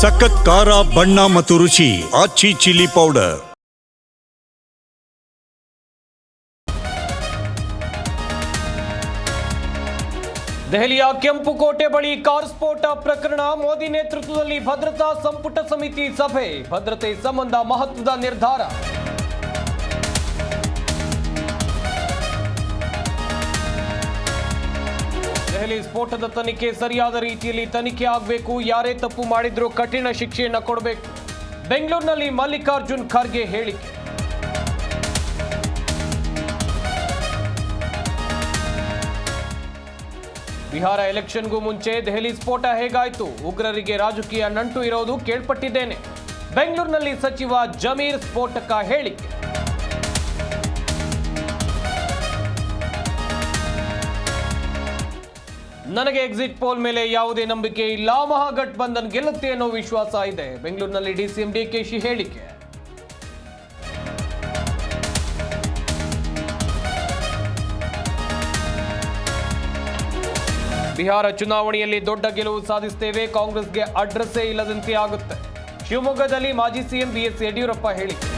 ಸಖತ್ ಖಾರ, ಬಣ್ಣ ಮತ್ತು ರುಚಿ ಆಚಿ ಚಿಲ್ಲಿ ಪೌಡರ್. ದೆಹಲಿಯ ಕೆಂಪುಕೋಟೆ ಬಳಿ ಕಾರ್ ಸ್ಫೋಟ ಪ್ರಕರಣ, ಮೋದಿ ನೇತೃತ್ವದಲ್ಲಿ ಭದ್ರತಾ ಸಂಪುಟ ಸಮಿತಿ ಸಭೆ, ಭದ್ರತೆ ಸಂಬಂಧ ಮಹತ್ವದ ನಿರ್ಧಾರ. ದೆಹಲಿ ಸ್ಫೋಟದ ತನಿಖೆ ಸರಿಯಾದ ರೀತಿಯಲ್ಲಿ ತನಿಖೆ ಆಗಬೇಕು, ಯಾರೇ ತಪ್ಪು ಮಾಡಿದ್ರೂ ಕಠಿಣ ಶಿಕ್ಷೆಯನ್ನು ಕೊಡಬೇಕು. ಬೆಂಗಳೂರಿನಲ್ಲಿ ಮಲ್ಲಿಕಾರ್ಜುನ್ ಖರ್ಗೆ ಹೇಳಿಕೆ. ಬಿಹಾರ ಎಲೆಕ್ಷನ್ಗೂ ಮುಂಚೆ ದೆಹಲಿ ಸ್ಫೋಟ ಹೇಗಾಯಿತು? ಉಗ್ರರಿಗೆ ರಾಜಕೀಯ ನಂಟು ಇರೋದು ಕೇಳ್ಪಟ್ಟಿದ್ದೇನೆ. ಬೆಂಗಳೂರಿನಲ್ಲಿ ಸಚಿವ ಜಮೀರ್ ಸ್ಫೋಟಕ ಹೇಳಿಕೆ. ನನಗೆ ಎಕ್ಸಿಟ್ ಪೋಲ್ ಮೇಲೆ ಯಾವುದೇ ನಂಬಿಕೆ ಇಲ್ಲ. ಮಹಾಗಠಬಂಧನ್ ಗೆಲ್ಲುತ್ತೆ ಅನ್ನೋ ವಿಶ್ವಾಸ ಇದೆ. ಬೆಂಗಳೂರಿನಲ್ಲಿ ಡಿಸಿಎಂ ಡಿಕೆಶಿ ಹೇಳಿಕೆ. ಬಿಹಾರ ಚುನಾವಣೆಯಲ್ಲಿ ದೊಡ್ಡ ಗೆಲುವು ಸಾಧಿಸುತ್ತೇವೆ ಕಾಂಗ್ರೆಸ್ಗೆ ಅಡ್ರೆಸ್ಸೇ ಇಲ್ಲದಂತೆ ಆಗುತ್ತೆ. ಶಿವಮೊಗ್ಗದಲ್ಲಿ ಮಾಜಿ ಸಿಎಂ ಬಿಎಸ್ ಯಡಿಯೂರಪ್ಪ ಹೇಳಿಕೆ.